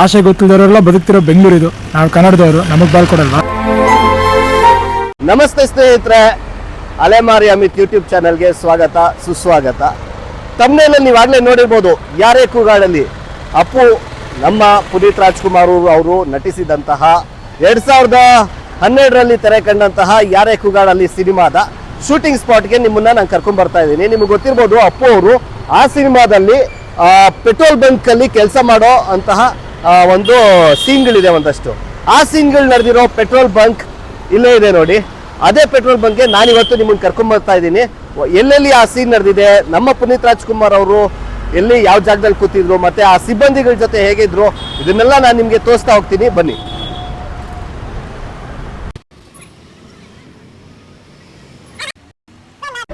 ಭಾಷೆ ಗೊತ್ತಿದ್ದವರೆಲ್ಲ ಬದುಕ್ತಿರೋ ಬೆಂಗಳೂರು ಇದು. ನಾವು ಕನ್ನಡದವರು, ನಮಗೆ ಬಾಲ್ ಕೊಡಲ್ವಾ? ನಮಸ್ತೆ ಸ್ನೇಹಿತರೆ ಅಲೆಮಾರಿ ಅಮಿತ್ ಯೂಟ್ಯೂಬ್ ಚಾನಲ್ಗೆ ಸ್ವಾಗತ, ಸುಸ್ವಾಗತ. ತಮ್ಮನೇಲಿ ನೀವಾಗಲೇ ನೋಡಿರ್ಬೋದು, ಯಾರೇ ಕೂಗಾಡಲ್ಲಿ ಅಪ್ಪು, ನಮ್ಮ ಪುನೀತ್ ರಾಜ್ಕುಮಾರ್ ಅವರು ನಟಿಸಿದಂತಹ ಎರಡು ಸಾವಿರದ ಹನ್ನೆರಡರಲ್ಲಿ ತೆರೆ ಕಂಡಂತಹ ಯಾರೇ ಕೂಗಾಡಲ್ಲಿ ಸಿನಿಮಾದ ಶೂಟಿಂಗ್ ಸ್ಪಾಟ್ಗೆ ನಿಮ್ಮನ್ನ ನಾನು ಕರ್ಕೊಂಡ್ ಬರ್ತಾ ಇದ್ದೀನಿ. ನಿಮ್ಗೆ ಗೊತ್ತಿರ್ಬೋದು, ಅಪ್ಪು ಅವರು ಆ ಸಿನಿಮಾದಲ್ಲಿ ಪೆಟ್ರೋಲ್ ಬಂಕಲ್ಲಿ ಕೆಲಸ ಮಾಡೋ ಅಂತಹ ಒಂದು ಸೀನ್ಗಳಿದೆ ಒಂದಷ್ಟು. ಆ ಸೀನ್ಗಳು ನಡೆದಿರೋ ಪೆಟ್ರೋಲ್ ಬಂಕ್ ಇಲ್ಲೇ ಇದೆ ನೋಡಿ. ಅದೇ ಪೆಟ್ರೋಲ್ ಬಂಕ್ಗೆ ನಾನಿವತ್ತು ನಿಮ್ಮನ್ನು ಕರ್ಕೊಂಡ್ ಬರ್ತಾ ಇದ್ದೀನಿ. ಎಲ್ಲೆಲ್ಲಿ ಆ ಸೀನ್ ನಡೆದಿದೆ? ನಮ್ಮ ಪುನೀತ್ ರಾಜ್ಕುಮಾರ್ ಅವರು ಎಲ್ಲಿ ಯಾವ ಜಾಗದಲ್ಲಿ ಕೂತಿದ್ರು ಮತ್ತೆ ಆ ಸಿಬ್ಬಂದಿಗಳ ಜೊತೆ ಹೇಗಿದ್ರು? ಇದನ್ನೆಲ್ಲ ನಾನು ನಿಮಗೆ ತೋರಿಸ್ತಾ ಹೋಗ್ತೀನಿ. ಬನ್ನಿ.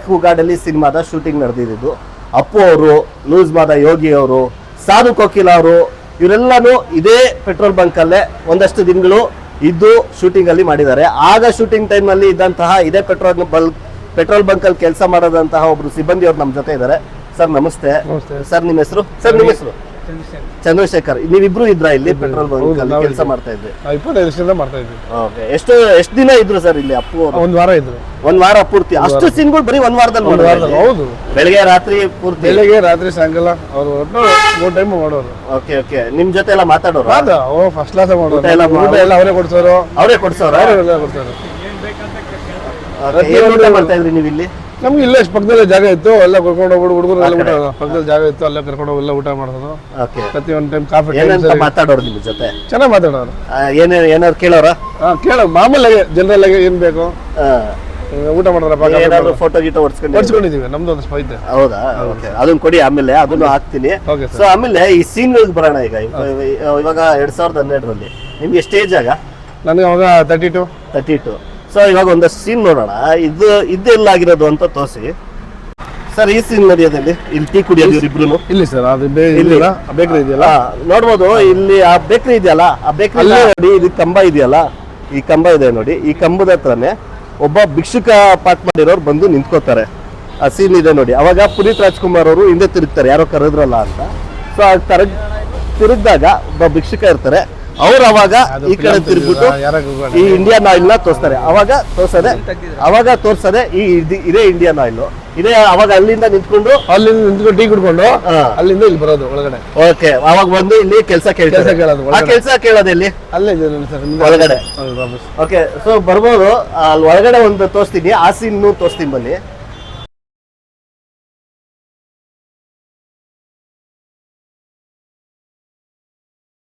ಕೂಗಾಡಲ್ಲಿ ಸಿನಿಮಾದ ಶೂಟಿಂಗ್ ನಡೆದಿದ್ದು. ಅಪ್ಪು ಅವರು, ಲೂಸ್ ಮಾದ ಯೋಗಿ ಅವರು, ಸಾಧು ಕೋಕಿಲ ಅವರು ಇವರೆಲ್ಲನೂ ಇದೇ ಪೆಟ್ರೋಲ್ ಬಂಕ್ ಅಲ್ಲೇ ಒಂದಷ್ಟು ದಿನಗಳು ಇದ್ದು ಶೂಟಿಂಗ್ ಅಲ್ಲಿ ಮಾಡಿದ್ದಾರೆ. ಆಗ ಶೂಟಿಂಗ್ ಟೈಮ್ನಲ್ಲಿ ಇದ್ದಂತಹ ಇದೇ ಪೆಟ್ರೋಲ್ ಬಲ್ ಪೆಟ್ರೋಲ್ ಬಂಕ್ ಅಲ್ಲಿ ಕೆಲಸ ಮಾಡೋದಂತಹ ಒಬ್ರು ಸಿಬ್ಬಂದಿ ಅವ್ರು ನಮ್ಮ ಜೊತೆ ಇದ್ದಾರೆ. ಸರ್ ನಮಸ್ತೆ. ನಮಸ್ತೆ. ಸರ್ ನಿಮ್ಮ ಹೆಸರು? ಸರ್ ನಿಮ್ಮ ಹೆಸರು? ಚಂದ್ರಶೇಖರ್. ನೀವಿಬ್ರು ಇದ್ರ ಇಲ್ಲಿ ಪೆಟ್ರೋಲ್ ಬಂಕ್ ಅಲ್ಲಿ ಕೆಲಸ ಮಾಡ್ತಾ ಇದ್ರಿ ಇಪ್ಪತ್ತೈದು ವರ್ಷದಿಂದ ಮಾಡ್ತಾ ಇದ್ವಿ ಓಕೆ ಎಷ್ಟು ಎಷ್ಟು ದಿನ ಇದ್ರು ಸರ್ ಇಲ್ಲಿ ಅಪ್ಪು ಅವರು? ಒಂದ್ ವಾರ ಇದ್ರು. ಒಂದ್ ವಾರ ಪೂರ್ತಿ? ಅಷ್ಟು ಸೀನ್ಗಳು ಬರೀ ಒಂದ್ ವಾರದಲ್ಲಿ ಒಂದ್ ವಾರದಲ್ಲಿ ಹೌದು. ಬೆಳಗ್ಗೆ ರಾತ್ರಿ ಪೂರ್ತಿ? ಬೆಳಿಗ್ಗೆ ರಾತ್ರಿ ಸಾಯಂಕಾಲ ಅವ್ರು ಒಟ್ಟು ಮೂರ್ ಟೈಮ್ ಮಾಡೋರು. ಓಕೆ ಓಕೆ ನಿಮ್ ಜೊತೆ ಎಲ್ಲ ಮಾತಾಡೋರು? ಅದ ಓ ಫಸ್ಟ್ ಕ್ಲಾಸ್ ಮಾಡೋರು. ಎಲ್ಲ ಊಟ ಎಲ್ಲ ಅವರೇ ಕೊಡ್ಸೋರು. ಅವರೇ ಕೊಡ್ಸೋರು? ಅವರೇ ಕೊಡ್ಸೋರು. ಮಾಡ್ತಾ ಇದ್ರಿ ನೀವು ಇಲ್ಲಿ ನಮ್ಗೆ ಇಲ್ಲೇ ಪಕ್ಕದಲ್ಲೇ ಜಾಗ ಇತ್ತು ಎಲ್ಲ ಕರ್ಕೊಂಡು ಹೋಗ್ಬಿಡು ಹುಡುಗರು ಎಲ್ಲ ಊಟ ಪಕ್ಕದಲ್ಲಿ ಜಾಗ ಇತ್ತು ಅಲ್ಲೇ ಕರ್ಕೊಂಡು ಹೋಗಿ ಎಲ್ಲ ಊಟ ಮಾಡೋದು ಪ್ರತಿ ಒಂದ್ ಟೈಮ್ ಕಾಫಿ ಮಾತಾಡೋರು ನಿಮ್ ಜೊತೆ? ಚೆನ್ನಾಗಿ ಮಾತಾಡೋರು. ಏನೇ ಏನಾದ್ರು ಕೇಳೋರ? ಹಾ ಕೇಳೋ ಮಾಮೂಲಾಗಿ ಜನರಲ್ ಆಗಿ ಏನ್ ಬೇಕು? ಊಟ ಮಾಡಿದ್ರಪ್ಪ ಏನಾದ್ರು ಫೋಟೋ ಗೀಟೋ ಹೊಡ್ಸ್ಕೊಂಡು ಹೊಡ್ಸ್ಕೊಂಡಿದೀವಿ ನಮ್ದು ಒಂದು ಸ್ಪ ಹೌದಾ? ಓಕೆ ಅದನ್ನ ಕೊಡಿ ಆಮೇಲೆ ಅದನ್ನು ಹಾಕ್ತೀನಿ. ಸೊ ಆಮೇಲೆ ಈ ಸೀನ್ಗಳಿಗೆ ಬರೋಣ ಈಗ. ಇವಾಗ ಎರಡ್ ಸಾವಿರದ ಹನ್ನೆರಡರಲ್ಲಿ. ನಿಮ್ಗೆ ಸ್ಟೇಜ್ ಆಗ? ನನಗೆ ಅವಾಗ thirty two thirty two so ಇವಾಗ ಒಂದಷ್ಟು ಸೀನ್ ನೋಡೋಣ. ಇದು ಇದೆಲ್ಲ ಆಗಿರೋದು ಅಂತ ತೋರಿಸಿ. ಸರ್ ಈ ಸೀನ್ ನಡೆಯೋದಲ್ಲಿ ಇಲ್ಲಿ ಟೀ ಕುಡಿಯೋದು ಇವ್ರಿಬ್ರು ಇಲ್ಲಿ ಸರ್ ಅದು ಬೇಕ್ರಿ ಇದೆಯಲ್ಲ? ನೋಡ್ಬೋದು ಇಲ್ಲಿ ಆ ಬೇಕ್ರಿ ಇದೆಯಲ್ಲ? ಆ ಬೇಕ್ರಿ ನೋಡಿ ಇದು ಕಂಬ ಇದೆಯಲ್ಲ? ಈ ಕಂಬ ಇದೆ ನೋಡಿ. ಈ ಕಂಬದ ಹತ್ರನೇ ಒಬ್ಬ ಭಿಕ್ಷುಕ ಪಾಠ ಮಾಡಿರೋರು ಬಂದು ನಿಂತ್ಕೋತಾರೆ. ಆ ಸೀನ್ ಇದೆ ನೋಡಿ. ಅವಾಗ ಪುನೀತ್ ರಾಜ್ಕುಮಾರ್ ಅವರು ಹಿಂದೆ ತಿರುಗ್ತಾರೆ. ಯಾರೋ ಕರೆದ್ರಲ್ಲ ಅಂತ. ಸೊ ಆ ತರ ತಿರುಗಿದಾಗ ಒಬ್ಬ ಭಿಕ್ಷುಕ ಇರ್ತಾರೆ. ಅವ್ರು ಅವಾಗ ಈ ಕಡೆ ಹೋಗೋಣ? ಈ ಇಂಡಿಯನ್ ಆಯಿಲ್ನ ತೋರಿಸ್ತಾರೆ ಅವಾಗ ತೋರ್ಸದೆ ಅವಾಗ ತೋರ್ಸದೆ ಈ ಇದ್- ಇದೇ ಇಂಡಿಯನ್ ಆಯಿಲ್ ಇದೇ ಅವಾಗ ಅಲ್ಲಿಂದ ನಿಂತ್ಕೊಂಡು ಅಲ್ಲಿಂದ ನಿಂತ್ಕೊಂಡು ಟೀ ಕುಡ್ಕೊಂಡು. ಅಲ್ಲಿಂದ ಇಲ್ಲಿ ಬರೋದು ಒಳಗಡೆ ಓಕೆ ಅವಾಗ ಬಂದು ಇಲ್ಲಿ ಕೆಲಸ ಕೇಳ್ತಾರೆ ಕೆಲ್ಸ ಕೇಳೋದು ಆ ಒಳಗಡೆ. ಕೆಲಸ ಕೇಳೋದು ಇಲ್ಲಿ ಅಲ್ಲೇ ಇದೆ ನೋಡಿ ಸರ್ ಹಿಂದೆ. ಒಳಗಡೆ. ಹೌದು. ಓಕೆ ಸೊ ಬರ್ಬೋದು ಅಲ್ಲಿ ಒಳಗಡೆ ಒಂದು ತೋರಿಸ್ತೀನಿ ಆ ಸೀನ್ ತೋರಿಸ್ತೀನಿ ಬನ್ನಿ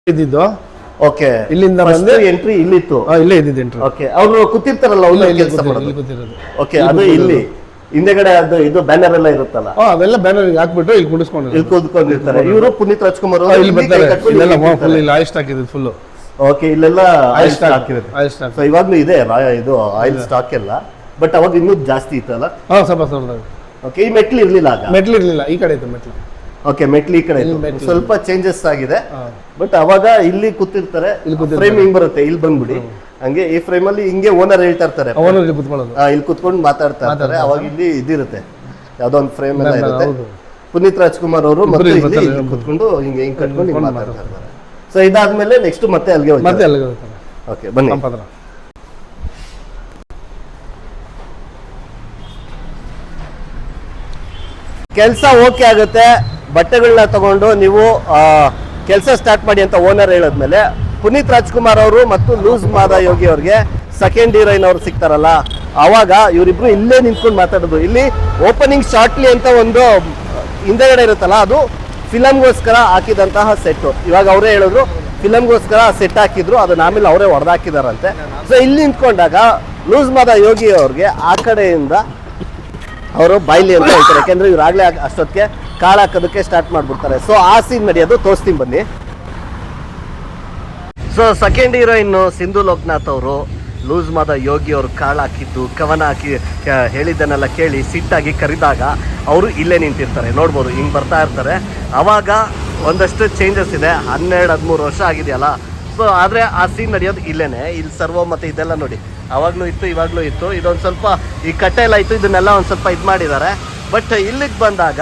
ಇದ್ದಿದ್ದು ಓಕೆ ಇಲ್ಲಿಂದ ಬಂದು ಎಂಟ್ರಿ ಇಲ್ಲಿತ್ತು. ಇಲ್ಲೇ ಇದ್ದಿದ್ದು ಎಂಟ್ರಿ ಓಕೆ ಅವರು ಕೂತಿರ್ತಾರಲ್ಲ ಅವ್ರು ಕೆಲಸ ಮಾಡೋದು. ಓಕೆ ಅದು ಇಲ್ಲಿ. ಹಿಂದೆಗಡೆ ಅದು ಇದು ಬ್ಯಾನರ್ ಎಲ್ಲ ಇರುತ್ತಲ್ಲ. ಅವೆಲ್ಲ ಬ್ಯಾನರ್ ಹಾಕ್ಬಿಟ್ಟು ಇಲ್ಲಿ ಕುಡಿಸ್ಕೊಂಡು ಇಲ್ಲಿ ಕೂತ್ಕೊಂಡಿರ್ತಾರೆ ಇವರು ಪುನೀತ್ ರಾಜ್ಕುಮಾರ್ ಇಲ್ಲಿ ಬರ್ತಾರೆ. ಇಲ್ಲೆಲ್ಲ ಫುಲ್ ಇಲ್ಲಿ ಆಯಿಲ್ ಸ್ಟಾಕ್ ಇದೆ ಫುಲ್ ಓಕೆ ಇಲ್ಲೆಲ್ಲ ಆಯಿಲ್ ಸ್ಟಾಕ್ ಹಾಕಿರುತ್ತೆ ಆಯಿಲ್ ಸ್ಟಾಕ್ ಸೊ ಇವಾಗ್ಲೂ ಇದೆ ಇದು ಆಯಿಲ್ ಸ್ಟಾಕ್ ಎಲ್ಲ. ಬಟ್ ಅವಾಗ ಇನ್ನೂ ಜಾಸ್ತಿ ಇತ್ತಲ್ಲ? ಹಾ ಸ್ವಲ್ಪ ಸ್ವಲ್ಪ. ಓಕೆ ಈ ಮೆಟ್ಲು ಇರ್ಲಿಲ್ಲ ಆಗ? ಮೆಟ್ಲು ಇರ್ಲಿಲ್ಲ ಈ ಕಡೆ ಇತ್ತು ಮೆಟ್ಲು. ಓಕೆ ಮೆಟ್ಲಿ ಈ ಕಡೆ ಇತ್ತು. ಸ್ವಲ್ಪ ಚೇಂಜಸ್ ಆಗಿದೆ. ಬಟ್ ಅವಾಗ ಇಲ್ಲಿ ಕೂತಿರ್ತಾರೆ. ಫ್ರೇಮ್ ಹಿಂಗ್ ಬರುತ್ತೆ ಇಲ್ಲಿ ಬಂದ್ಬಿಡಿ. ಹಂಗೆ ಈ ಫ್ರೇಮ್ ಅಲ್ಲಿ ಹಿಂಗೆ ಓನರ್ ಹೇಳ್ತಾ ಇರ್ತಾರೆ ಅವನು ಇಲ್ಲಿ ಕುತ್ಕೊಳ್ಳೋದು. ಆ, ಇಲ್ಲಿ ಕುತ್ಕೊಂಡು ಮಾತಾಡ್ತಾ ಇರ್ತಾರೆ ಅವಾಗ ಇಲ್ಲಿ ಇದಿರುತ್ತೆ. ಯಾವ್ದೋ ಒಂದು ಫ್ರೇಮ್ ಎಲ್ಲ ಹೌದು. ಇರುತ್ತೆ. ಪುನೀತ್ ರಾಜ್ಕುಮಾರ್ ಅವರು ಮತ್ತೆ ಇಲ್ಲಿ ಕುತ್ಕೊಂಡು ಹಿಂಗೆ ಹಿಂಗ್ ಕಟ್ಕೊಂಡು ಹಿಂಗ್ ಮಾತಾಡ್ತಾ ಇರ್ತಾರೆ ಸೊ ಇದಾದ್ಮೇಲೆ ನೆಕ್ಸ್ಟ್ ಮತ್ತೆ ಅಲ್ಲಿಗೆ ಮತ್ತೆ ಹೋಗ್ತಾರೆ ಅಲ್ಲಿಗೆ ಹೋಗ್ತಾರೆ. ಓಕೆ ಬನ್ನಿ. ಸಂಪಾದನ. ಕೆಲಸ ಓಕೆ ಆಗುತ್ತೆ ಬಟ್ಟೆಗಳನ್ನ ತಗೊಂಡು ನೀವು ಕೆಲಸ ಸ್ಟಾರ್ಟ್ ಮಾಡಿ ಅಂತ ಓನರ್ ಹೇಳಿದ್ಮೇಲೆ ಪುನೀತ್ ರಾಜ್ಕುಮಾರ್ ಅವರು ಮತ್ತು ಲೂಸ್ ಮಾದ ಯೋಗಿ ಅವ್ರಿಗೆ ಸೆಕೆಂಡ್ ಹೀರೋಯಿನ್ ಅವ್ರು ಸಿಗ್ತಾರಲ್ಲ ಅವಾಗ ಇವರಿಬ್ರು ಇಲ್ಲೇ ನಿಂತ್ಕೊಂಡು ಮಾತಾಡೋದು. ಇಲ್ಲಿ ಓಪನಿಂಗ್ ಶಾರ್ಟ್ಲಿ ಅಂತ ಒಂದು, ಹಿಂದೆಗಡೆ ಇರುತ್ತಲ್ಲ, ಅದು ಫಿಲಮ್ಗೋಸ್ಕರ ಹಾಕಿದಂತಹ ಸೆಟ್ ಇವಾಗ ಅವರೇ ಹೇಳಿದ್ರು ಫಿಲಮ್ಗೋಸ್ಕರ ಸೆಟ್ ಹಾಕಿದ್ರು, ಅದನ್ನ ಆಮೇಲೆ ಅವರೇ ಹೊಡೆದಾಕಿದಾರಂತೆ ಸೊ ಇಲ್ಲಿ ನಿಂತ್ಕೊಂಡಾಗ ಲೂಸ್ ಮಾದ ಯೋಗಿ ಅವ್ರಿಗೆ ಆ ಕಡೆಯಿಂದ ಅವರು ಬಾಯ್ಲಿ ಅಂತ ಹೇಳ್ತಾರೆ. ಯಾಕೆಂದ್ರೆ ಇವ್ರಾಗ್ಲೇ ಅಷ್ಟೊತ್ತಿಗೆ ಕಾಳು ಹಾಕೋದಕ್ಕೆ ಸ್ಟಾರ್ಟ್ ಮಾಡ್ಬಿಡ್ತಾರೆ. ಸೊ ಆ ಸೀನ್ ನಡೆಯೋದು ತೋರಿಸ್ತೀನಿ ಬನ್ನಿ. So second heroine Sindhu Lokanath ಅವರು ಲೂಸ್ ಮಾದ ಯೋಗಿ ಅವರು ಕಾಳು ಹಾಕಿದ್ದು, ಕವನ ಹಾಕಿ ಹೇಳಿದ್ದನ್ನೆಲ್ಲ ಕೇಳಿ ಸಿಟ್ಟಾಗಿ ಕರೆದಾಗ ಅವರು ಇಲ್ಲೇ ನಿಂತಿರ್ತಾರೆ. ನೋಡ್ಬೋದು, ಹಿಂಗೆ ಬರ್ತಾ ಇರ್ತಾರೆ. ಅವಾಗ ಒಂದಷ್ಟು ಚೇಂಜಸ್ ಇದೆ. ಹನ್ನೆರಡು, ಹದಿಮೂರು ವರ್ಷ ಆಗಿದೆಯಲ್ಲ. ಸೊ ಆದರೆ ಆ ಸೀನ್ ನಡೆಯೋದು ಇಲ್ಲೇ ಇಲ್ಲಿ ಸರ್ವೋ ಮತ್ತು ಇದೆಲ್ಲ ನೋಡಿ. ಅವಾಗಲೂ ಇತ್ತು, ಇವಾಗಲೂ ಇತ್ತು. ಇದೊಂದು ಸ್ವಲ್ಪ ಈ ಕಟ್ಟೆ ಎಲ್ಲ ಇತ್ತು, ಇದನ್ನೆಲ್ಲ ಒಂದು ಸ್ವಲ್ಪ ಇದು ಮಾಡಿದ್ದಾರೆ. ಬಟ್ ಇಲ್ಲಿಗೆ ಬಂದಾಗ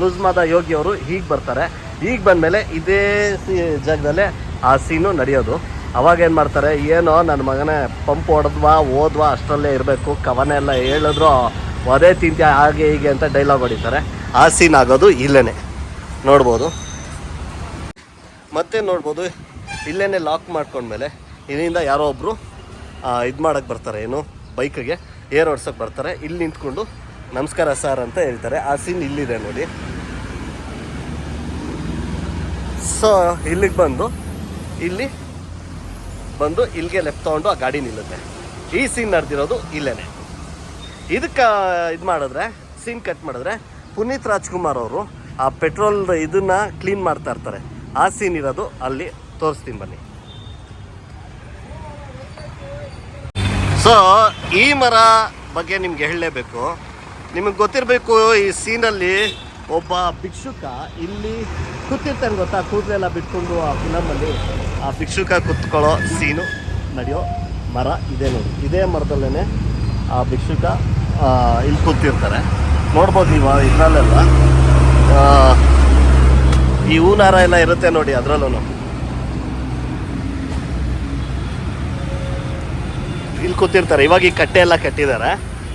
ಲೂಸ್ ಮಾದ ಯೋಗಿ ಅವರು ಹೀಗೆ ಬರ್ತಾರೆ. ಈಗ ಬಂದಮೇಲೆ ಇದೇ ಸಿ- ಜಾಗದಲ್ಲೇ ಆ ಸೀನು ನಡೆಯೋದು. ಅವಾಗ ಏನು ಮಾಡ್ತಾರೆ, ಏನೋ ನನ್ನ ಮಗನೇ ಪಂಪ್ ಹೊಡೆದ್ವಾ, ಓದ್ವಾ, ಅಷ್ಟರಲ್ಲೇ ಇರಬೇಕು, ಕವನ ಎಲ್ಲ ಹೇಳಿದ್ರು, ಅದೇ ತಿಂತ್ಯ, ಹಾಗೆ ಹೀಗೆ ಅಂತ ಡೈಲಾಗ್ ಹೊಡಿತಾರೆ. ಆ ಸೀನ್ ಆಗೋದು ಇಲ್ಲೇನೆ. ನೋಡ್ಬೋದು. ಮತ್ತೆ ನೋಡ್ಬೋದು, ಇಲ್ಲೇನೆ ಲಾಕ್ ಮಾಡ್ಕೊಂಡ್ಮೇಲೆ, ಇಲ್ಲಿಂದ ಯಾರೋ ಒಬ್ಬರು ಇದು ಮಾಡೋಕ್ಕೆ ಬರ್ತಾರೆ ಏನು? ಬೈಕಿಗೆ ಏರ್ ಓಡ್ಸೋಕ್ಕೆ ಬರ್ತಾರೆ. ಇಲ್ಲಿ ನಿಂತ್ಕೊಂಡು ನಮಸ್ಕಾರ ಸರ್ ಅಂತ ಹೇಳ್ತಾರೆ. ಆ ಸೀನ್ ಇಲ್ಲಿದೆ ನೋಡಿ. ಸೊ ಇಲ್ಲಿಗೆ ಬಂದು, ಇಲ್ಲಿ ಬಂದು ಇಲ್ಲಿಗೆ ಲೆಫ್ಟ್ ತೊಗೊಂಡು ಆ ಗಾಡಿ ನಿಲ್ಲುತ್ತೆ. ಈ ಸೀನ್ ನಡೆದಿರೋದು ಇಲ್ಲೇನೆ. ಇದಕ್ಕೆ, ಇದು ಮಾಡಿದ್ರೆ ಸೀನ್ ಕಟ್ ಮಾಡಿದ್ರೆ ಪುನೀತ್ ರಾಜ್ಕುಮಾರ್ ಅವರು ಆ ಪೆಟ್ರೋಲ್ ಇದನ್ನು ಕ್ಲೀನ್ ಮಾಡ್ತಾ ಇರ್ತಾರೆ. ಆ ಸೀನ್ ಇರೋದು ಅಲ್ಲಿ ತೋರಿಸ್ತೀನಿ ಬನ್ನಿ. ಸೊ ಈ ಮರ ಬಗ್ಗೆ ನಿಮ್ಗೆ ಹೇಳಲೇಬೇಕು. ನಿಮಗೆ ಗೊತ್ತಿರಬೇಕು ಈ ಸೀನಲ್ಲಿ ಒಬ್ಬ ಭಿಕ್ಷುಕ ಇಲ್ಲಿ ಕೂತಿರ್ತಾನೆ ಗೊತ್ತಾ? ಕೂದಲೆಲ್ಲ ಬಿಟ್ಕೊಂಡು ಆ ಫಿಲಮಲ್ಲಿ ಆ ಭಿಕ್ಷುಕ ಕೂತ್ಕೊಳ್ಳೋ ಸೀನು ನಡೆಯೋ ಮರ ಇದೆ ನೋಡಿ. ಇದೇ ಮರದಲ್ಲೇ ಆ ಭಿಕ್ಷುಕ ಇಲ್ಲಿ ಕೂತಿರ್ತಾರೆ. ನೋಡ್ಬೋದು ನೀವು ಇದರಲ್ಲೆಲ್ಲ. ಈ ಹೂನಾರ ಎಲ್ಲ ಇರುತ್ತೆ ನೋಡಿ ಅದರಲ್ಲೂ ಇಲ್ಲಿ ಕೂತಿರ್ತಾರೆ. ಇವಾಗ ಈ ಕಟ್ಟೆ ಎಲ್ಲ ಕಟ್ಟಿದ್ದಾರೆ.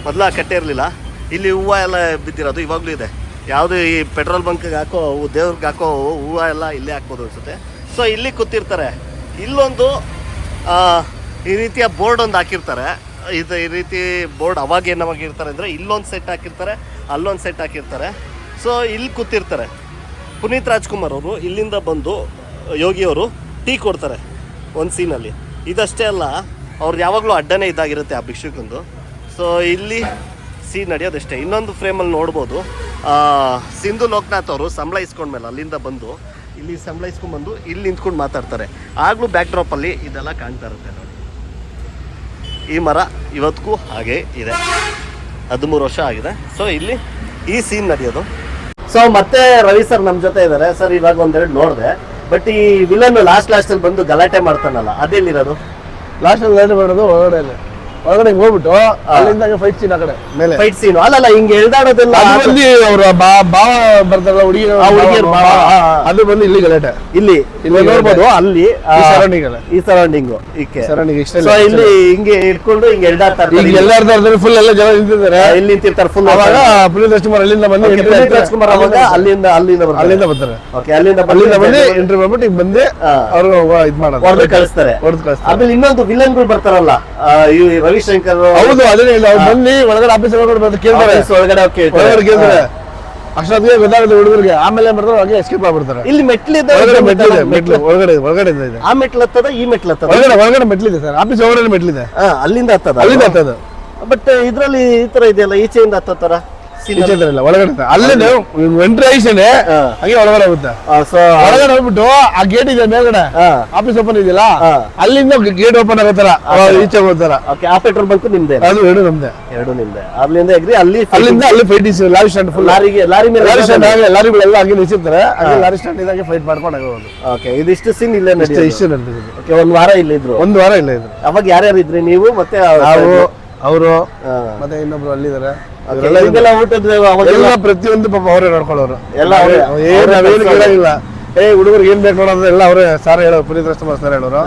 ಮೊದಲು ಆ ಕಟ್ಟೆ ಇರಲಿಲ್ಲ. ಇಲ್ಲಿ ಹೂವು ಎಲ್ಲ ಬಿದ್ದಿರೋದು, ಇವಾಗಲೂ ಇದೆ. ಯಾವುದು ಈ ಪೆಟ್ರೋಲ್ ಬಂಕ್ಗೆ ಹಾಕೋ ದೇವ್ರಿಗೆ ಹಾಕೋ ಹೂವು ಎಲ್ಲ ಇಲ್ಲೇ ಹಾಕ್ಬೋದು ಅನ್ಸುತ್ತೆ. ಸೊ ಇಲ್ಲಿ ಕೂತಿರ್ತಾರೆ. ಇಲ್ಲೊಂದು ಈ ರೀತಿಯ ಬೋರ್ಡ್ ಒಂದು ಹಾಕಿರ್ತಾರೆ. ಇದು ಈ ರೀತಿ ಬೋರ್ಡ್ ಅವಾಗ ಏನು ಇರ್ತಾರೆ ಅಂದರೆ ಇಲ್ಲೊಂದು ಸೆಟ್ ಹಾಕಿರ್ತಾರೆ, ಅಲ್ಲೊಂದು ಸೆಟ್ ಹಾಕಿರ್ತಾರೆ. ಸೊ ಇಲ್ಲಿ ಕೂತಿರ್ತಾರೆ. ಪುನೀತ್ ರಾಜ್ಕುಮಾರ್ ಅವರು ಇಲ್ಲಿಂದ ಬಂದು ಯೋಗಿಯವರು ಟೀ ಕೊಡ್ತಾರೆ ಒಂದು ಸೀನಲ್ಲಿ. ಇದಷ್ಟೇ ಅಲ್ಲ ಅವ್ರು ಯಾವಾಗಲೂ ಅಡ್ಡನೇ ಇದಾಗಿರುತ್ತೆ ಆ ಭಿಕ್ಷುಕಂದು. ಸೊ ಇಲ್ಲಿ ಸೀನ್ ನಡೆಯೋದಷ್ಟೇ ಇನ್ನೊಂದು ಫ್ರೇಮಲ್ಲಿ ನೋಡ್ಬೋದು. ಸಿಂಧು ಲೋಕನಾಥ್ ಅವರು ಸಂಬಳ ಇಸ್ಕೊಂಡ್ಮೇಲೆ ಅಲ್ಲಿಂದ ಬಂದು, ಇಲ್ಲಿ ಸಂಬಳ ಇಸ್ಕೊಂಡ್ಬಂದು ಇಲ್ಲಿ ನಿಂತ್ಕೊಂಡು ಮಾತಾಡ್ತಾರೆ. ಆಗಲೂ ಬ್ಯಾಕ್ ಡ್ರಾಪಲ್ಲಿ ಇದೆಲ್ಲ ಕಾಣ್ತಾ ಇರುತ್ತೆ ನೋಡಿ. ಈ ಮರ ಇವತ್ತಿಗೂ ಹಾಗೆ ಇದೆ. ಹದಿಮೂರು ವರ್ಷ ಆಗಿದೆ. ಸೊ ಇಲ್ಲಿ ಈ ಸೀನ್ ನಡೆಯೋದು. ಸೊ ಮತ್ತೆ ರವಿ ಸರ್ ನಮ್ಮ ಜೊತೆ ಇದ್ದಾರೆ ಸರ್ ಇವಾಗ ಒಂದೆರಡು ನೋಡಿದೆ. ಬಟ್ ಈ ವಿಲನ್ ಲಾಸ್ಟ್ ಲಾಸ್ಟಲ್ಲಿ ಬಂದು ಗಲಾಟೆ ಮಾಡ್ತಾನಲ್ಲ, ಅದೆಲ್ಲಿರೋದು? ಲಾಸ್ಟ್ ಲೈಟ್ ಮಾಡೋದು ಒಳಗಡೆ. ಒಳಗಡೆ ಹಿಂಗ್ ಹೋಗ್ಬಿಟ್ಟು ಅಲ್ಲಿಂದ ಫೈಟ್ ಸೀನ್ ಆ ಕಡೆ. ಮೇಲೆ. ಫೈಟ್ ಸೀನ್ ಅಲ್ಲಲ್ಲ ಹಿಂಗೆ ಎಳ್ದಾಡೋದೆಲ್ಲ ಅದು ಬಂದು ಅವ್ರ ಬಾ- ಭಾವ ಬರ್ತಾರಲ್ಲ ಹುಡುಗಿ ಹುಡುಗಿಯರ್ ಆ. ಅದು ಬಂದು ಇಲ್ಲಿ ಗಲಾಟೆ. ಇಲ್ಲಿ ಇಲ್ಲಿ ನೋಡ್ಬೋದು ಅಲ್ಲಿ surrounding ಅಲ್ಲ. ಈ ಸರೌಂಡಿಂಗ್ ಈಕೆ. ಸರೌಂಡಿಂಗ್ ಇಷ್ಟ ಸೊ ಇಲ್ಲಿ ಹಿಂಗೆ ಇಟ್ಕೊಂಡು ಹಿಂಗೆ ಎಳ್ದಾಡ್ತಾರೆ ಈಗ ಎಲ್ಲಾರ್ದು ಫುಲ್ ಎಲ್ಲ ಜನ ನಿಂತಿದ್ದಾರೆ ಇಲ್ಲಿ ನಿಂತಿರ್ತಾರೆ ಫುಲ್ ಅವಾಗ ಪುನೀತ್ ರಾಜ್ಕುಮಾರ್ ಅಲ್ಲಿಂದ ಬಂದು ರಾಜ್ಕುಮಾರ್ ಅವಾಗ ಅಲ್ಲಿಂದ ಅಲ್ಲಿಂದ ಬರ್ತಾರೆ. ಅಲ್ಲಿಂದ ಬರ್ತಾರೆ. ಓಕೆ ಅಲ್ಲಿಂದ ಅಲ್ಲಿಂದ ಬಂದು ಇಂಟರ್ವ್ಯೂ ಮಾಡ್ಬಿಟ್ಟು ಈಗ ಬಂದು. ಅವರು ಇದು ಮಾಡೋದು. ಹೊಡೆದು ಕಳಿಸ್ತಾರೆ. ಹೊಡೆದು ಕಳಿಸ್ತಾರೆ. ಆಮೇಲೆ ಇನ್ನೊಂದು ವಿಲನ್ಗಳು ಬರ್ತಾರಲ್ಲ ಈ ರವಿಶಂಕರ್ ಹೌದು ಅದನ್ನೇ ಇಲ್ಲ. ಅವ್ರು ಒಳಗಡೆ ಆಫೀಸ್ ಒಳಗಡೆ ಕೇಳ್ತಾರೆ. ಒಳಗಡೆ ಕೇಳ್ತಾರೆ. ಒಳಗಡೆ ಕೇಳ್ತಾರೆ. ಅಷ್ಟೊತ್ತಿಗೆ ಗೊತ್ತಾಗುತ್ತೆ ಹುಡುಗರಿಗೆ. ಆಮೇಲೆ ಮಾಡ್ತಾರೆ? ಹಾಗೆ ಎಸ್ಕೇಪ್ ಆಗ್ಬಿಡ್ತಾರೆ. ಇಲ್ಲಿ ಮೆಟ್ಲಿದೆ ಒಳಗಡೆ ಮೆಟ್ಲಿದೆ ಮೆಟ್ಲು ಒಳಗಡೆ ಒಳಗಡೆ ಇದೆ ಆ ಮೆಟ್ಲು ಹತ್ತದ ಈ ಮೆಟ್ಲು ಹತ್ತದ? ಒಳಗಡೆ ಒಳಗಡೆ ಮೆಟ್ಲಿದೆ ಸರ್. ಆಫೀಸ್ ಒಳಗಡೆ ಮೆಟ್ಲಿದೆ ಹಾ, ಅಲ್ಲಿಂದ ಹತ್ತದ. ಅಲ್ಲಿಂದ ಹತ್ತದ. ಬಟ್ ಇದ್ರಲ್ಲಿ ಈ ತರ ಇದೆಯಲ್ಲ ಈಚೆಯಿಂದ ಹತ್ರ ಇಲ್ಲ ಒಳಗಡೆ. ಅಲ್ಲೇ ಎಂಟ್ರಿ ಹಾ. ಹಂಗೆ ಒಳಗಡೆ ಹೋಗುತ್ತೆ. ಸೊ ಒಳಗಡೆ ಹೋಗ್ಬಿಟ್ಟು ಆ ಗೇಟ್ ಇದೆ ಮೇಲ್ಗಡೆ. ಆಫೀಸ್ ಓಪನ್ ಇದೆಯಲ್ಲ. ಅಲ್ಲಿಂದ ಗೇಟ್ ಓಪನ್ ಆಗೋತರ ಈಚೆ ಹೋಗ್ತಾರ ಓಕೆ ಆ ಪೆಟ್ರೋಲ್ ಬಂಕ್ ನಿಮ್ದೆ? ಅದು ಎರಡು ನಮ್ದೆ. ಎರಡು ನಿಮ್ದೆ. ಅಲ್ಲಿಂದ ಎಗ್ರಿ ಅಲ್ಲಿ ಅಲ್ಲಿಂದ ಅಲ್ಲಿ fight is lorry stand full ಲಾರಿಗೆ ಲಾರಿ ಮೇಲೆ ಲಾರಿ ಸ್ಟ್ಯಾಂಡ್ ಹಾಗೆ ಲಾರಿಗಳೆಲ್ಲ ಹಂಗೆ ನಿಲ್ಸಿರ್ತಾರೆ. ಹಾಗೆ ಲಾರಿ ಸ್ಟ್ಯಾಂಡ್ ಇದಾಗೆ ಫೈಟ್ ಮಾಡ್ಕೊಂಡು ಹೋಗೋದು. ಓಕೆ ಇದಿಷ್ಟು ಸೀನ್ ಇಲ್ಲ ಇಷ್ಟೇ ನಡೆಯೋದು. ಇಷ್ಟು ನಡೆದಿದೆ. ಓಕೆ ಒಂದ್ ವಾರ ಇಲ್ಲಿದ್ರು ಒಂದು ವಾರ ಇಲ್ಲ ಇದ್ರು. ಅವಾಗ ಯಾರ್ಯಾರು ಇದ್ರಿ ನೀವು ಮತ್ತೆ ನಾವು ಅವರು. ಮತ್ತೆ ಇನ್ನೊಬ್ರು ಅಲ್ಲಿದ್ದಾರೆ. ನಿಮ್ಗೆಲ್ಲ ಊಟದ ಎಲ್ಲ ಪ್ರತಿಯೊಂದು ಪಾಪ ಅವರೇ ನೋಡ್ಕೊಳ್ಳೋರು. ಎಲ್ಲ ಅವ್ರೇ- ಏನು ನಾವೇನು ಕಲ್ಸೋರು. ಏ ಹುಡುಗರಿಗೆ ಏನ್ ಬೇಕು ನೋಡೋದು ಎಲ್ಲ ಅವರೇ ಸಾರ್ ಹೇಳೋ ಪುನೀತ್ ರಾಜ್ಕುಮಾರ್ ಸರ್ ಹೇಳೋರು.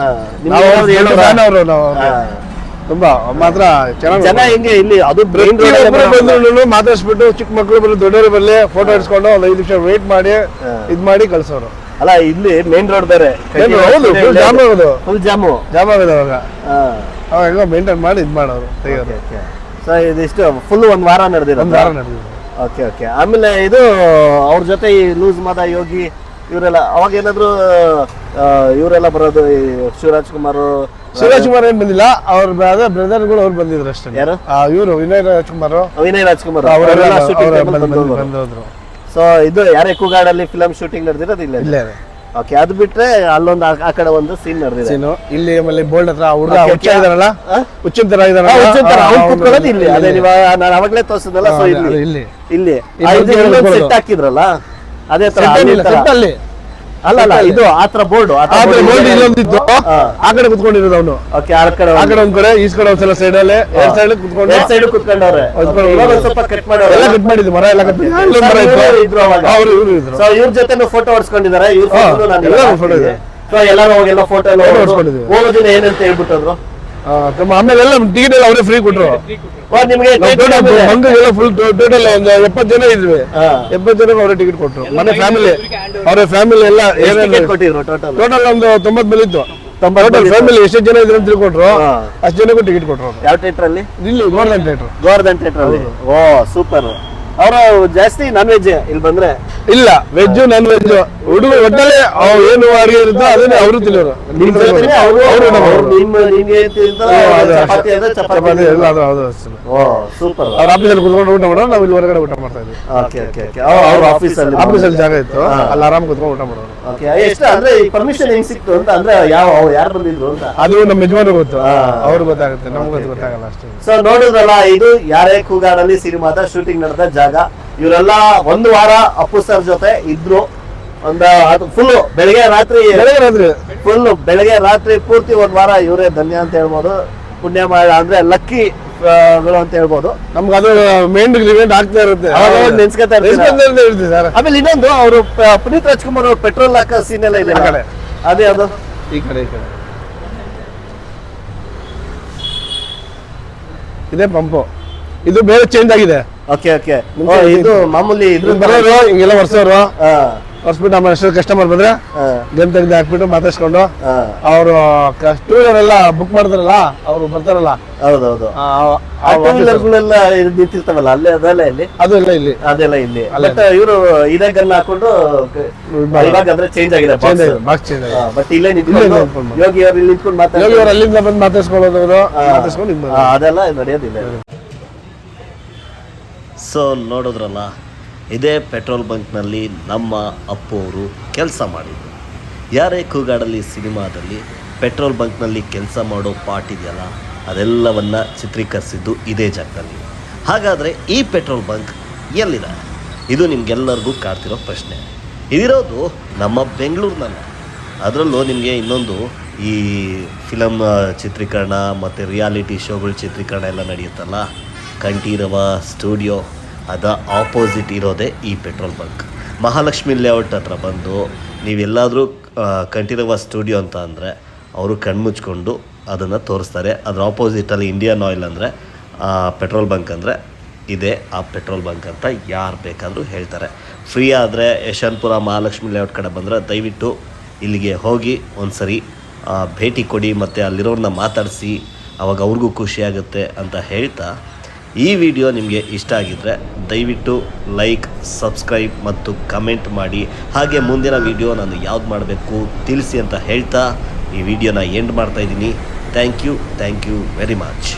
ಅವ್ರು. ನಾವು ತುಂಬಾ ಮಾತ್ರ ಚೆನ್ನಾಗಿ ಜನ ಹೆಂಗೆ ಇಲ್ಲಿ ಅದು ಬಂದ್ರು ಮಾತಾಡ್ಸ್ಬಿಟ್ಟು ಚಿಕ್ಕ ಮಕ್ಕಳು ಬರ್ಲಿ ದೊಡ್ಡವರು ಬರ್ಲಿ ಫೋಟೋ ಇಡ್ಸ್ಕೊಂಡು ಒಂದ್ ಐದು ನಿಮಿಷ ವೇಟ್ ಮಾಡಿ ಇದ್ ಮಾಡಿ ಕಳ್ಸೋರು. ಅಲ್ಲ ಇಲ್ಲಿ ಮೇನ್ ರೋಡ್ ಬೇರೆ. ಹೌದು ಫುಲ್ ಜಾಮ್ ಆಗೋದು. Full jam. ಜಾಮ್ ಆಗೋದು ಅವಾಗ. ಅವಾಗ ಮೇಂಟೈನ್ ಮಾಡಿ ಇದ್ ಮಾಡೋರು ತೆಗಿಯೋರು. ಸೊ ಇದಿಷ್ಟು ಫುಲ್ ಒಂದ್ ವಾರ ನಡೆದಿರೋ ಒಂದು ವಾರ ನಡೆದಿದೆ. ಓಕೆ ಓಕೆ ಆಮೇಲೆ ಇದು ಅವ್ರ ಜೊತೆ ಈ ಲೂಸ್ ಮದ ಯೋಗಿ ಇವರೆಲ್ಲ ಅವಾಗ ಏನಾದ್ರು ಇವರೆಲ್ಲ ಬರೋದು ಈ ಶಿವರಾಜ್ ಕುಮಾರ್ ಶಿವರಾಜ್ ಕುಮಾರ್ ಏನ್ ಬಂದಿಲ್ಲ ಅವ್ರ ಬ್ರದರ್ ಬ್ರದರ್ಗಳು ಅವ್ರು ಬಂದಿದ್ರು ಅಷ್ಟೇ. ಯಾರು? ಇವರು ವಿನಯ್ ರಾಜ್ಕುಮಾರ್ ವಿನಯ್ ರಾಜ್ಕುಮಾರ್ ಅವರೆಲ್ಲ ಶೂಟಿಂಗ್ ಸೊ ಇದು ಯಾರೇ ಕೂಗಾಡಲ್ಲಿ ಫಿಲಮ್ ಶೂಟಿಂಗ್ ನಡೆದಿರೋದು ಇಲ್ಲ ಇಲ್ಲೇ. ಓಕೆ ಅದು ಬಿಟ್ರೆ ಅಲ್ಲೊಂದು ಆ- ಆ ಕಡೆ ಒಂದು ಸೀನ್ ನಡೆದಿದೆ. ಸೀನು ಇಲ್ಲಿ ಆಮೇಲೆ ಬೋಲ್ಡ್ ಹತ್ರ ಹುಡುಗ Okay, ಹುಚ್ಚ ಇದಾರಲ್ಲ ಆ? ಹುಚ್ಚಿನ ತರ ಅವ್ನು ಅವ್ನು ಇಲ್ಲಿ. ಅದೇ. ನೀವು ನಾನು ಅವಾಗಲೇ ತೋರಿಸಿದ್ನಲ್ಲ ಸೊ ಹಾ, ಇಲ್ಲಿ. ಇಲ್ಲಿ. ಇಲ್ಲಿ. ಇಲ್ಲಿ ಸೆಟ್ ಹಾಕಿದ್ರಲ್ಲ? ಅದೇ ತರ Set ಅಲ್ಲಿ ಏನಿಲ್ಲ, set ಅಲ್ಲಿ. ಅಲ್ಲ ಅಲ್ಲ ಇದು ಆತರ ಬೋರ್ಡ್ ಆದ್ರೆ ಬೋಲ್ಡ್ ಇಲ್ಲೊಂದಿತ್ತು. ಆ. ಕಡೆ ಕುತ್ಕೊಂಡಿರೋದು ಅವನು. ಓಕೆ ಆ ಕಡೆ ಆ ಕಡೆ ಒಂದ್ ಕಡೆ ಈ ಕಡೆ ಒಂದ್ಸಲ ಸೈಡ್ ಅಲ್ಲಿ ಎರಡ್ ಸೈಡ್ ಕುತ್ಕೊಂಡು. ಎರಡ್ ಸೈಡ್ ಕುತ್ಕೊಂಡವ್ರೆ. ಒಂದ್ ಸ್ವಲ್ಪ ಕಟ್ ಮಾಡವ್ರೆ ಎಲ್ಲ ಕಟ್ ಮಾಡಿದ್ವಿ ಮರ ಎಲ್ಲ ಕಟ್ ಮಾಡಿದ್ದು. ಮರ ಇದ್ರು ಅವಾಗ. ಅವ್ರು ಇವ್ರು ಇದ್ರು. ಸೊ ಇವ್ರ ಜೊತೆ ಫೋಟೋ ಹೊಡ್ಸ್ಕೊಂಡಿದ್ದಾರೆ. ಇವ್ರ ಫೋಟೋ ನಾನು photo ಇದೆ. ಸೊ ಎಲ್ಲಾರು ಹೋಗೆಲ್ಲ ಫೋಟೋ ಎಲ್ಲ Photo ಹೊಡ್ದು ಹೋಗೋ ದಿನ ಏನಂತ ಹೇಳ್ಬಿಟ್ಟು ಆ, ತಮ್ಮ ಆಮೇಲೆ ಎಲ್ಲ ಟಿಕೆಟ್ ಎಲ್ಲ ಅವರೇ ಫ್ರೀ ಕೊಟ್ರು. ನಿಮ್ಗೆ ಮಂಗಗೆಲ್ಲ ಫುಲ್ ಟೋಟಲ್ ಒಂದು ಎಪ್ಪತ್ತು ಜನ ಇದ್ವಿ. ಎಪ್ಪತ್ತು ಜನಕ್ಕೆ ಅವರೇ ಟಿಕೆಟ್ ಕೊಟ್ರು. ಮನೆ ಫ್ಯಾಮಿಲಿ ಅವರ ಫ್ಯಾಮಿಲಿ ಎಲ್ಲ ಏನೇನು ಟೋಟಲ್ ಒಂದು ತೊಂಬತ್ ಮೇಲೆ ಇತ್ತು ಟೋಟಲ್ ಫ್ಯಾಮಿಲಿ ಎಷ್ಟು ಜನ ಇದ್ರು ಅಂತ ತಿಳ್ಕೊಟ್ರು. ಅಷ್ಟು ಜನಕ್ಕೂ ಟಿಕೆಟ್ ಕೊಟ್ರು ಯಾವ ಥಿಯೇಟರ್ ಅಲ್ಲಿ? ಇಲ್ಲಿ ಗೋರ್ಧನ್ ಥಿಯೇಟರ್ ಗೋರ್ಧನ್ ಥಿಯೇಟರ್ ಅಲ್ಲಿ. ಓ ಸೂಪರ್ ಅವರು ಜಾಸ್ತಿ ನಾನ್ ವೆಜ್ ಇಲ್ಲಿ ಬಂದ್ರೆ? ಇಲ್ಲ ವೆಜ್ ನಾನ್ ವೆಜ್ ಹುಡುಗ ಒಟ್ಟಲ್ಲಿ ಅವ್ ಏನು ಅಡಿಗೆ ಇರುತ್ತೋ ಅದನ್ನೇ ಅವರು ತಿನ್ನೋರು. ಚಪಾತಿ ಎಲ್ಲ ಅದು ಅದು ಸೂಪರ್ ಅವ್ರ ಆಫೀಸಲ್ಲಿ ಕುತ್ಕೊಂಡು ಊಟ ಮಾಡೋರು ನಾವು ಇಲ್ಲಿ ಹೊರಗಡೆ ಊಟ ಮಾಡ್ತಾ ಇದ್ವಿ ಅವ್ರ ಆಫೀಸಲ್ಲಿ ಆಫೀಸಲ್ಲಿ ಜಾಗ ಇತ್ತು. ಅಲ್ಲಿ ಆರಾಮ್ ಕುತ್ಕೊಂಡು ಊಟ ಮಾಡೋರು. ಎಷ್ಟು ಅಂದ್ರೆ ಈ ಪರ್ಮಿಷನ್ ಹೆಂಗ್ ಸಿಕ್ತು ಅಂತ ಅಂದ್ರೆ ಯಾವ ಯಾರು ಬಂದಿದ್ರು ಅಂತ? ಅದು ನಮ್ಮ ಯಜಮಾನರು ಗೊತ್ತು. ಅವ್ರು ಗೊತ್ತಾಗುತ್ತೆ. ನಮ್ಗೆ ಗೊತ್ತಾಗಲ್ಲ ಅಷ್ಟೇ. ಸೊ ನೋಡಿದ್ರಲ್ಲ ಇದು ಯಾರೇ ಕೂಗಾಡಲ್ಲಿ ಸಿನಿಮಾದ ಶೂಟಿಂಗ್ ನಡೆದ ಜಾಗ ಇವರೆಲ್ಲ ಒಂದು ವಾರ ಅಪ್ಪು ಸರ್ ಜೊತೆ ಇದ್ರು. ಒಂದ ಅದು ಫುಲ್ ಬೆಳಗ್ಗೆ ರಾತ್ರಿ ಬೆಳಗ್ಗೆ ರಾತ್ರಿ. ಫುಲ್ ಬೆಳಗ್ಗೆ ರಾತ್ರಿ ಪೂರ್ತಿ ಒಂದ್ ವಾರ ಇವರೇ ಧನ್ಯ ಅಂತ ಹೇಳ್ಬೋದು. ಪುಣ್ಯ ಮಾಡ ಅಂದ್ರೆ ಲಕ್ಕಿ ಗಳು ಅಂತ ಹೇಳ್ಬೋದು. ನಮ್ಗೆ ಅದು ಮೇನ್ ಇವೆಂಟ್ ಆಗ್ತಾ ಇರುತ್ತೆ. ನೆನ್ಸ್ಕೊತಾ ಇರ್ತೀವಿ ಆಮೇಲೆ ಇನ್ನೊಂದು ಅವರು ಪುನೀತ್ ರಾಜ್ಕುಮಾರ್ ಅವ್ರು ಪೆಟ್ರೋಲ್ ಹಾಕೋ ಸೀನ್ ಎಲ್ಲ ಇದೆ ಕಡೆ. ಅದೇ ಅದು. ಈ ಕಡೆ ಈ ಕಡೆ. ಇದೇ ಪಂಪು. ಇದು ಬೇರೆ ಚೇಂಜ್ ಆಗಿದೆ. ಓಕೆ ಓಕೆ ಇದು ಮಾಮೂಲಿ ಇದ್ರ ಇದ್ರಿಂದ ಬರೋರು ಹಿಂಗೆಲ್ಲ ವರ್ಷವರು ಹೊರ್ಸ್ಬಿಟ್ಟು ನಮ್ಮ ಎಷ್ಟು ಕಸ್ಟಮರ್ ಬಂದ್ರೆ ಗನ್ ತೆಗ್ದು ಹಾಕ್ಬಿಟ್ಟು ಮಾತಾಡ್ಸ್ಕೊಂಡು ಅವರು ಟೂ ವೀಲರ್ ಎಲ್ಲ ಬುಕ್ ಮಾಡ್ತಾರಲ್ಲ ಅವ್ರು ಬರ್ತಾರಲ್ಲ. ಹೌದೌದು. ಟೂ ವೀಲರ್ಗಳೆಲ್ಲ ನಿಂತಿರ್ತಾವಲ್ಲ ಅಲ್ಲೇ ಅದೆಲ್ಲ ಇಲ್ಲಿ? ಅದು ಎಲ್ಲ ಇಲ್ಲಿ. ಅದೆಲ್ಲ ಇಲ್ಲಿ. ಬಟ್ ಇವರು ಇದೇ ಗನ್ ಹಾಕೊಂಡು. ಇವಾಗ ಅಂದ್ರೆ ಚೇಂಜ್ ಆಗಿದೆ ಬಾಕ್ಸ್ ಚೇಂಜ್ ಬಟ್ ಇಲ್ಲೇ ನಿಂತ್ಕೊಂಡು. ಯೋಗಿ ಅವ್ರು ಇಲ್ಲಿ ನಿಂತ್ಕೊಂಡು ಯೋಗಿ ಅವರು ಅಲ್ಲಿಂದ ಬಂದು ಮಾತಾಡ್ಸ್ಕೊಳ್ಳೋದವರು ಆ, ಮಾತಾಡ್ಸ್ಕೊಂಡು ಅದೆಲ್ಲ ನಡೆಯೋದಿಲ್ಲ. ಸೊ ನೋಡಿದ್ರಲ್ಲ, ಇದೇ ಪೆಟ್ರೋಲ್ ಬಂಕ್ನಲ್ಲಿ ನಮ್ಮ ಅಪ್ಪವರು ಕೆಲಸ ಮಾಡಿದರು. ಯಾರೇ ಕೂಗಾಡಲಿ ಸಿನಿಮಾದಲ್ಲಿ ಪೆಟ್ರೋಲ್ ಬಂಕ್ನಲ್ಲಿ ಕೆಲಸ ಮಾಡೋ ಪಾರ್ಟ್ ಇದೆಯಲ್ಲ, ಅದೆಲ್ಲವನ್ನ ಚಿತ್ರೀಕರಿಸಿದ್ದು ಇದೇ ಜಾಗದಲ್ಲಿ. ಹಾಗಾದರೆ ಈ ಪೆಟ್ರೋಲ್ ಬಂಕ್ ಎಲ್ಲಿದೆ? ಇದು ನಿಮ್ಗೆಲ್ಲರಿಗೂ ಕಾಡ್ತಿರೋ ಪ್ರಶ್ನೆ. ಇದಿರೋದು ನಮ್ಮ ಬೆಂಗಳೂರಿನಲ್ಲ. ಅದರಲ್ಲೂ ನಿಮಗೆ ಇನ್ನೊಂದು ಈ ಫಿಲಮ್ ಚಿತ್ರೀಕರಣ ಮತ್ತು ರಿಯಾಲಿಟಿ ಶೋಗಳ ಚಿತ್ರೀಕರಣ ಎಲ್ಲ ನಡೆಯುತ್ತಲ್ಲ. ಕಂಠೀರವ ಸ್ಟುಡಿಯೋ, ಅದ ಆಪೋಸಿಟ್ ಇರೋದೇ ಈ ಪೆಟ್ರೋಲ್ ಬಂಕ್ ಮಹಾಲಕ್ಷ್ಮಿ ಲೇಔಟ್ ಹತ್ರ ಬಂದು ನೀವೆಲ್ಲಾದರೂ ಕಂಠೀರವ ಸ್ಟುಡಿಯೋ ಅಂತ ಅಂದರೆ ಅವರು ಕಣ್ಮುಚ್ಕೊಂಡು ಅದನ್ನು ತೋರಿಸ್ತಾರೆ. ಅದರ ಆಪೋಸಿಟಲ್ಲಿ ಇಂಡಿಯನ್ ಆಯಿಲ್ ಅಂದರೆ ಪೆಟ್ರೋಲ್ ಬಂಕ್ ಅಂದರೆ ಇದೆ ಆ ಪೆಟ್ರೋಲ್ ಬಂಕ್ ಅಂತ ಯಾರು ಬೇಕಾದರೂ ಹೇಳ್ತಾರೆ. ಫ್ರೀ ಆದರೆ ಯಶವಂತಪುರ ಮಹಾಲಕ್ಷ್ಮಿ ಲೇಔಟ್ ಕಡೆ ಬಂದರೆ ದಯವಿಟ್ಟು ಇಲ್ಲಿಗೆ ಹೋಗಿ ಒಂದು ಸರಿ ಭೇಟಿ ಕೊಡಿ ಮತ್ತು ಅಲ್ಲಿರೋರನ್ನ ಮಾತಾಡಿಸಿ, ಅವಾಗ ಅವ್ರಿಗೂ ಖುಷಿಯಾಗುತ್ತೆ ಅಂತ ಹೇಳ್ತಾ ಈ ವಿಡಿಯೋ ನಿಮಗೆ ಇಷ್ಟ ಆಗಿದ್ದರೆ ದಯವಿಟ್ಟು ಲೈಕ್, ಸಬ್ಸ್ಕ್ರೈಬ್ ಮತ್ತು ಕಮೆಂಟ್ ಮಾಡಿ. ಹಾಗೆ ಮುಂದಿನ ವಿಡಿಯೋ ನಾನು ಯಾವ್ದು ಮಾಡಬೇಕು ತಿಳಿಸಿ ಅಂತ ಹೇಳ್ತಾ ಈ ವಿಡಿಯೋನ ಎಂಡ್ ಮಾಡ್ತಾ ಇದ್ದೀನಿ. Thank you thank you very much.